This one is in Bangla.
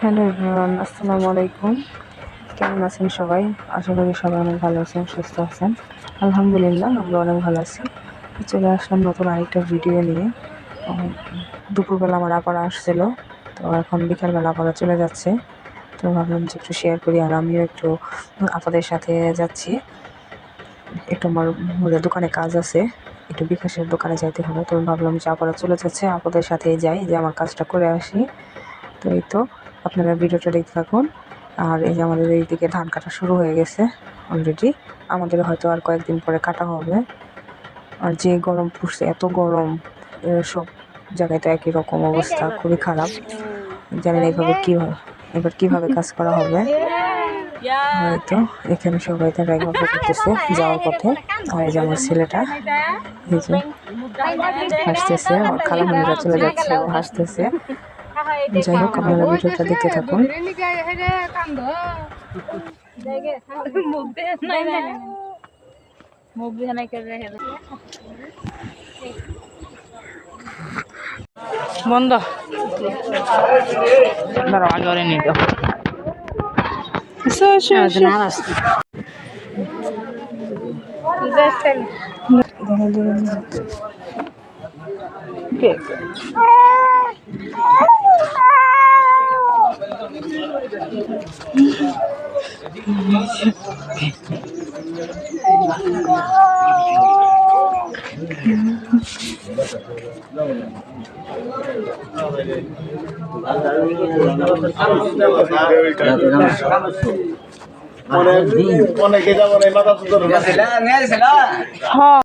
হ্যালো এভরিওয়ান, আসসালামু আলাইকুম। কেমন আছেন সবাই? আশা করি সবাই অনেক ভালো আছেন, সুস্থ আছেন। আলহামদুলিল্লাহ, আমরা অনেক ভালো আছি। চলে আসলাম নতুন আরেকটা ভিডিও নিয়ে। দুপুরবেলা আমার আপারা আসছিল, তো এখন বিকালবেলা আপারা চলে যাচ্ছে। তো ভাবলাম যে একটু শেয়ার করি, আর আমিও একটু আপনাদের সাথে যাচ্ছি। একটু আমার দোকানে কাজ আছে, একটু বিকাশের দোকানে যাইতে হবে। তো ভাবলাম যে আপারা চলে যাচ্ছে আপনাদের সাথে যাই, যে আমার কাজটা করে আসি। তো এই তো আপনারা ভিডিওটা দেখতে থাকুন। আর এই যে আমাদের এইদিকে ধান কাটা শুরু হয়ে গেছে অলরেডি আমাদের হয়তো আর কয়েকদিন পরে কাটা হবে। আর যে গরম পড়ছে, এত গরম সব জায়গায় তো একই রকম অবস্থা, খুবই খারাপ। জানি না এইভাবে কীভাবে এবার কীভাবে কাজ করা হবে। হয়তো এখানে সবাই তারা গল্প করতেছে, যাওয়ার পথে। আর এই যে আমার ছেলেটা, এই যে হাসতেছে আর খালামুনিরা চলে যাচ্ছে হাসতেছে। যাই হোক আপনারা ভিডিওটা দেখতে থাকুন। বন্ধ। দাঁড়াও আগে ওরে নিয়ে যাও। অনেকে যাব না মাথা সুন্দর হ্যাঁ।